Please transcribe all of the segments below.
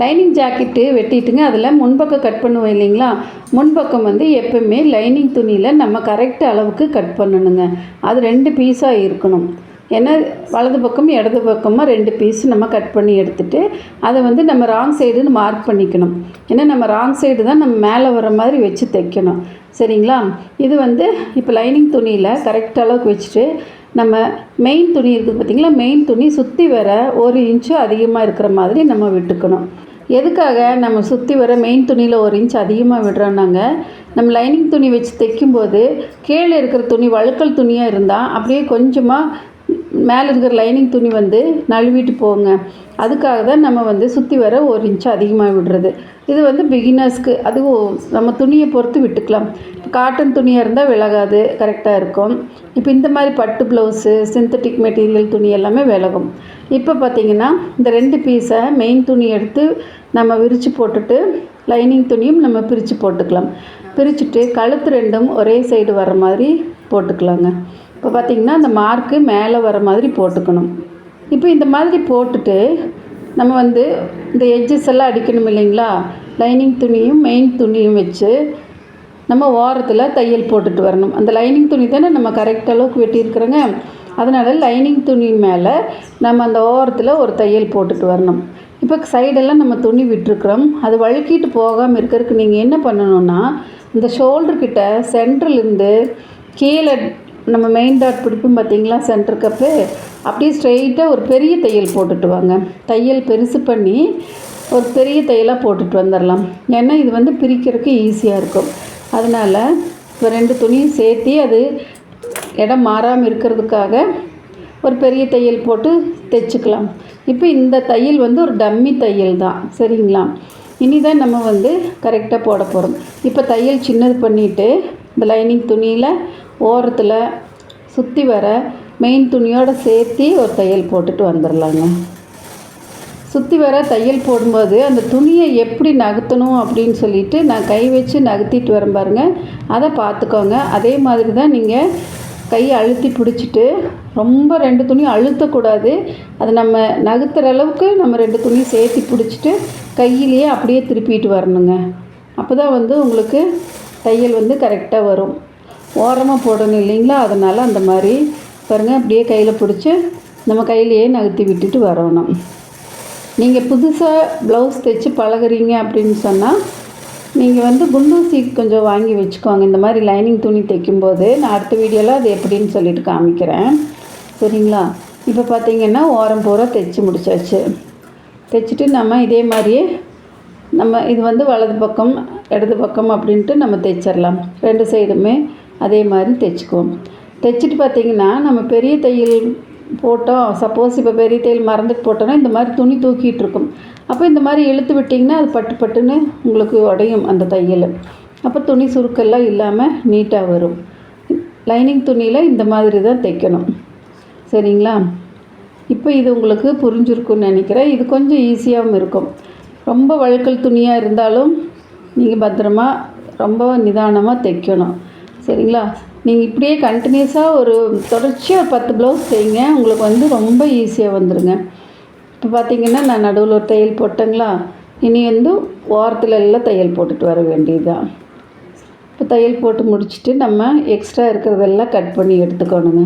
Lining jacket வெட்டிட்டுங்க அதில் முன்பக்கம் cut பண்ணுவோம் இல்லைங்களா? முன்பக்கம் வந்து எப்பவுமே லைனிங் துணியில் நம்ம கரெக்ட் அளவுக்கு கட் பண்ணணுங்க. அது ரெண்டு பீஸாக இருக்கணும். ஏன்னா வலது பக்கம் இடது பக்கமாக ரெண்டு பீஸ் நம்ம கட் பண்ணி எடுத்துட்டு அதை வந்து நம்ம ராங் சைடுன்னு மார்க் பண்ணிக்கணும். ஏன்னா நம்ம ராங் சைடு தான் நம்ம மேலே வர மாதிரி வச்சு தைக்கணும். சரிங்களா? இது வந்து இப்போ லைனிங் துணியில் கரெக்ட் அளவுக்கு வச்சுட்டு நம்ம மெயின் துணி இருக்குது பார்த்திங்களா? மெயின் துணி சுற்றி வர ஒரு இன்ச்சு அதிகமாக இருக்கிற மாதிரி நம்ம விட்டுக்கணும். எதுக்காக நம்ம சுற்றி வர மெயின் துணியில் ஒரு இன்ச் அதிகமாக விடுறோம்னாங்க? நம்ம லைனிங் துணி வச்சு தைக்கும்போது கீழே இருக்கிற துணி வழுக்கல் துணியாக இருந்தால் அப்படியே கொஞ்சமாக மேலே இருக்கிற லைனிங் துணி வந்து நழுவிட்டு போங்க. அதுக்காக தான் நம்ம வந்து சுற்றி வர ஒரு இன்ச்சு அதிகமாக விடுறது. இது வந்து பிகினர்ஸ்க்கு அதுவும் நம்ம துணியை பொறுத்து விட்டுக்கலாம். காட்டன் துணியாக இருந்தால் விலகாது கரெக்டாக இருக்கும். இப்போ இந்த மாதிரி பட்டு ப்ளவுஸு சிந்தட்டிக் மெட்டீரியல் துணி எல்லாமே விலகும். இப்போ பார்த்திங்கன்னா இந்த ரெண்டு பீஸை மெயின் துணி எடுத்து நம்ம விரித்து போட்டுட்டு லைனிங் துணியும் நம்ம பிரித்து போட்டுக்கலாம். பிரிச்சுட்டு கழுத்து ரெண்டும் ஒரே சைடு வர மாதிரி போட்டுக்கலாங்க. இப்போ பார்த்திங்கன்னா அந்த மார்க்கு மேலே வர மாதிரி போட்டுக்கணும். இப்போ இந்த மாதிரி போட்டுட்டு நம்ம வந்து இந்த எட்ஜஸ் எல்லாம் அடிக்கணும் இல்லைங்களா? லைனிங் துணியும் மெயின் துணியும் வச்சு நம்ம ஓரத்தில் தையல் போட்டுட்டு வரணும். அந்த லைனிங் துணி தானே நம்ம கரெக்ட் அளவுக்கு வெட்டியிருக்கிறோங்க. அதனால் லைனிங் துணி மேலே நம்ம அந்த ஓரத்தில் ஒரு தையல் போட்டுட்டு வரணும். இப்போ சைடெல்லாம் நம்ம துணி விட்டுருக்குறோம். அது வழுக்கிட்டு போகாமல் இருக்கிறதுக்கு நீங்கள் என்ன பண்ணணுன்னா இந்த ஷோல்டர்கிட்ட சென்டர்லேருந்து கீழே நம்ம மெயின் டாட் பிடிப்போம் பார்த்தீங்களா சென்டர் கப்பு அப்படியே ஸ்ட்ரெயிட்டாக ஒரு பெரிய தையல் போட்டுட்டு வாங்க. தையல் பெருசு பண்ணி ஒரு பெரிய தையலாக போட்டுட்டு வந்துடலாம் ஏன்னா இது வந்து பிரிக்கிறதுக்கு ஈஸியாக இருக்கும். அதனால் இப்போ ரெண்டு துணியும் சேர்த்து அது இடம் மாறாமல் இருக்கிறதுக்காக ஒரு பெரிய தையல் போட்டு தைச்சிக்கலாம். இப்போ இந்த தையல் வந்து ஒரு டம்மி தையல் தான். சரிங்களா? இனி தான் நம்ம வந்து கரெக்டாக போட போகிறோம் இப்போ தையல் சின்னது பண்ணிவிட்டு இந்த லைனிங் துணியில் ஓரத்தில் சுற்றி வர மெயின் துணியோடு சேர்த்து ஒரு தையல் போட்டுட்டு வந்துடலாங்க சுற்றி வர தையல் போடும்போது அந்த துணியை எப்படி நகர்த்தணும் அப்படின்னு சொல்லிட்டு நான் கை வச்சு நகர்த்திட்டு வரேன் பாருங்கள் அதை பார்த்துக்கோங்க. அதே மாதிரி தான் நீங்கள் கையை அழுத்தி பிடிச்சிட்டு ரொம்ப ரெண்டு துணியும் அழுத்தக்கூடாது. அது நம்ம நகர்த்துற அளவுக்கு நம்ம ரெண்டு துணியும் சேர்த்து பிடிச்சிட்டு கையிலேயே அப்படியே திருப்பிட்டு வரணுங்க. அப்போ தான் வந்து உங்களுக்கு தையல் வந்து கரெக்டாக வரும். ஓரமாக போடணும் இல்லைங்களா? அதனால் அந்த மாதிரி பாருங்கள் அப்படியே கையில் பிடிச்சி நம்ம கையிலேயே நகர்த்தி விட்டுட்டு வரணும். நீங்கள் புதுசாக ப்ளவுஸ் தைச்சி பழகுறீங்க அப்படின்னு சொன்னால் நீங்கள் வந்து குண்டூசி கொஞ்சம் வாங்கி வச்சுக்கோங்க. இந்த மாதிரி லைனிங் துணி தைக்கும்போது நான் அடுத்த வீடியோவில் அது எப்படின்னு சொல்லிட்டு காமிக்கிறேன். சரிங்களா? இப்போ பார்த்தீங்கன்னா ஓரம் பூரா தைச்சி முடிச்சாச்சு. தைச்சிட்டு நம்ம இதே மாதிரியே நம்ம இது வந்து வலது பக்கம் இடது பக்கம் அப்படின்ட்டு நம்ம தைச்சிடலாம். ரெண்டு சைடுமே அதே மாதிரி தைச்சிக்குவோம். தைச்சிட்டு பார்த்தீங்கன்னா நம்ம பெரிய தையல் போட்டோம். சப்போஸ் இப்போ பெரிய தையல் மறந்துட்டு போட்டோன்னா இந்த மாதிரி துணி தூக்கிட்டு இருக்கும் அப்போ இந்த மாதிரி இழுத்து விட்டிங்கன்னா அது பட்டு பட்டுன்னு உங்களுக்கு உடையும் அந்த தையல். அப்போ துணி சுருக்கெல்லாம் இல்லாமல் நீட்டாக வரும். லைனிங் துணியில் இந்த மாதிரி தான் தைக்கணும். சரிங்களா? இப்போ இது உங்களுக்கு புரிஞ்சிருக்குன்னு நினைக்கிறேன். இது கொஞ்சம் ஈஸியாகவும் இருக்கும். ரொம்ப வழுக்கல் துணியாக இருந்தாலும் நீங்கள் பத்திரமா ரொம்ப நிதானமாக தைக்கணும். சரிங்களா? நீங்கள் இப்படியே கண்டினியூஸாக ஒரு தொடர்ச்சியாக ஒரு பத்து ப்ளவுஸ் செய்யுங்க. உங்களுக்கு வந்து ரொம்ப ஈஸியாக வந்துடுங்க இப்போ பார்த்தீங்கன்னா நான் நடுவில் ஒரு தையல் போட்டேங்களா? இனி வந்து ஓரத்தில் எல்லாம் தையல் போட்டுட்டு வர வேண்டியதுதான். இப்போ தையல் போட்டு முடிச்சுட்டு நம்ம எக்ஸ்ட்ரா இருக்கிறதெல்லாம் கட் பண்ணி எடுத்துக்கணுங்க.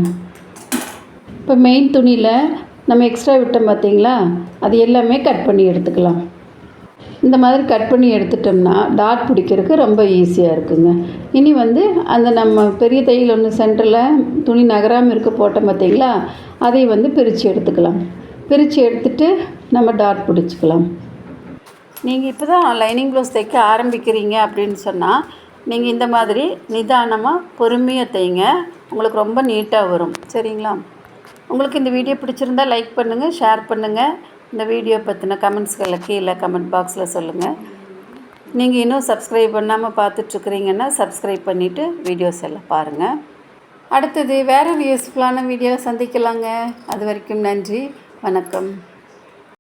இப்போ மெயின் துணியில் நம்ம எக்ஸ்ட்ரா விட்டோம் பார்த்தீங்களா அது எல்லாமே கட் பண்ணி எடுத்துக்கலாம். இந்த மாதிரி கட் பண்ணி எடுத்துட்டோம்னா டாட் பிடிக்கிறதுக்கு ரொம்ப ஈஸியாக இருக்குங்க. இனி வந்து அந்த நம்ம பெரிய தையல் ஒன்று சென்டரில் துணி நகராமல் இருக்க போட்டோம் பார்த்தீங்களா? அதை வந்து பிரித்து எடுத்துக்கலாம். பிரித்து எடுத்துட்டு நம்ம டாட் பிடிச்சிக்கலாம். நீங்கள் இப்போ தான் லைனிங் ப்ளவுஸ் தைக்க ஆரம்பிக்கிறீங்க அப்படின்னு சொன்னால் நீங்கள் இந்த மாதிரி நிதானமாக பொறுமையாக தைங்க. உங்களுக்கு ரொம்ப நீட்டாக வரும். சரிங்களா? உங்களுக்கு இந்த வீடியோ பிடிச்சிருந்தா லைக் பண்ணுங்கள் ஷேர் பண்ணுங்கள் இந்த வீடியோ பற்றின கமெண்ட்ஸ்களை கீழே கமெண்ட் பாக்ஸில் சொல்லுங்கள் நீங்கள் இன்னும் சப்ஸ்கிரைப் பண்ணாமல் பார்த்துட்ருக்குறீங்கன்னா சப்ஸ்கிரைப் பண்ணிவிட்டு வீடியோஸ் எல்லாம் பாருங்கள் அடுத்தது வேறு ஒரு யூஸ்ஃபுல்லான வீடியோவில் சந்திக்கலாங்க. அது வரைக்கும் நன்றி. வணக்கம்.